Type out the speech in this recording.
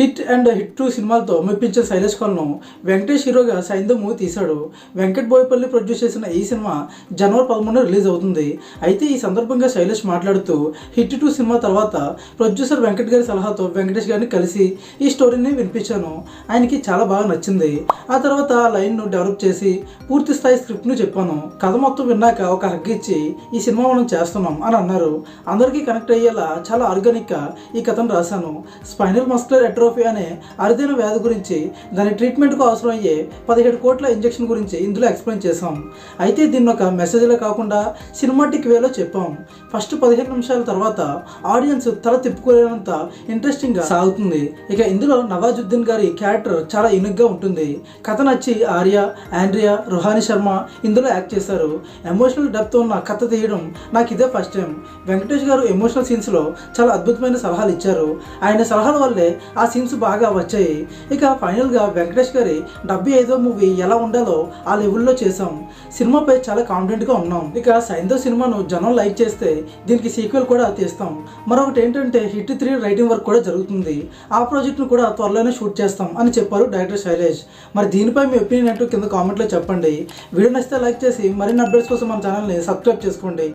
Hit and hit two సినిమాలతో మెప్పించే శైలేష్ కొలను వెంకటేష్ హీరోగా సైంధవ్ మూవీ తీశాడు. వెంకట్ బోయపల్లి ప్రొడ్యూస్ చేసిన ఈ సినిమా జనవరి పదమూడున రిలీజ్ అవుతుంది. అయితే ఈ సందర్భంగా శైలేష్ మాట్లాడుతూ హిట్ టూ సినిమా తర్వాత ప్రొడ్యూసర్ వెంకట్ గారి సలహాతో వెంకటేష్ గారిని కలిసి ఈ స్టోరీని వినిపించాను. ఆయనకి చాలా బాగా నచ్చింది. ఆ తర్వాత ఆ లైన్ను డెవలప్ చేసి పూర్తి స్థాయి స్క్రిప్ట్ను చెప్పాను. కథ మొత్తం విన్నాక ఒక హగ్ ఇచ్చి ఈ సినిమా మనం చేస్తున్నాం అని అన్నారు. అందరికీ కనెక్ట్ అయ్యేలా చాలా ఆర్గానిక్గా ఈ కథను రాశాను. స్పైనల్ మస్కులర్ ఎట్రోఫీ అనే అరుదైన వ్యాధి గురించి దాని ట్రీట్మెంట్కు అవసరం అయ్యే పదిహేడు కోట్ల ఇంజెక్షన్ గురించి ఇందులో ఎక్స్ప్లెయిన్ చేసాం అయితే దీన్ని ఒక మెసేజ్లో కాకుండా సినిమాటిక్ వేలో చెప్పాం. ఫస్ట్ పదిహేను నిమిషాల తర్వాత ఆడియన్స్ తల తిప్పుకోలేనంత ఇంట్రెస్టింగ్గా సాగుతుంది. ఇక ఇందులో నవాజుద్దీన్ గారి క్యారెక్టర్ చాలా యూనిక్గా ఉంటుంది. కథ నచ్చి ఆర్య ఆండ్రియా రుహాని శర్మ ఇందులో యాక్ట్ చేశారు. ఎమోషనల్ డెప్త్ ఉన్న కథ తీయడం నాకు ఇదే ఫస్ట్ టైం. వెంకటేష్ గారు ఎమోషనల్ సీన్స్లో చాలా అద్భుతమైన సలహాలు ఇచ్చారు. ఆయన సలహాల వల్లే ఆ సీన్స్ బాగా వచ్చాయి. ఇక ఫైనల్గా వెంకటేష్ గారి డెబ్బై ఐదో మూవీ ఎలా ఉండాలో ఆ లెవెల్లో చేసాం సినిమాపై చాలా కాన్ఫిడెంట్గా ఉన్నాం. ఇక సైంధవ్ సినిమాను జనం లైక్ చేస్తే దీనికి సీక్వెల్ కూడా తీస్తాం. మరొకటి ఏంటంటే హిట్ త్రీ రైటింగ్ వర్క్ కూడా జరుగుతుంది. ఆ ప్రాజెక్ట్ను కూడా త్వరలోనే షూట్ చేస్తాం అని చెప్పారు డైరెక్టర్ శైలేష్. మరి దీనిపై మీ ఒపీనియన్ అంటూ కింద కామెంట్లో చెప్పండి. వీడియో నచ్చితే లైక్ చేసి మరిన్ని అప్డేట్స్ కోసం మన ఛానల్ని సబ్స్క్రైబ్ చేసుకోండి.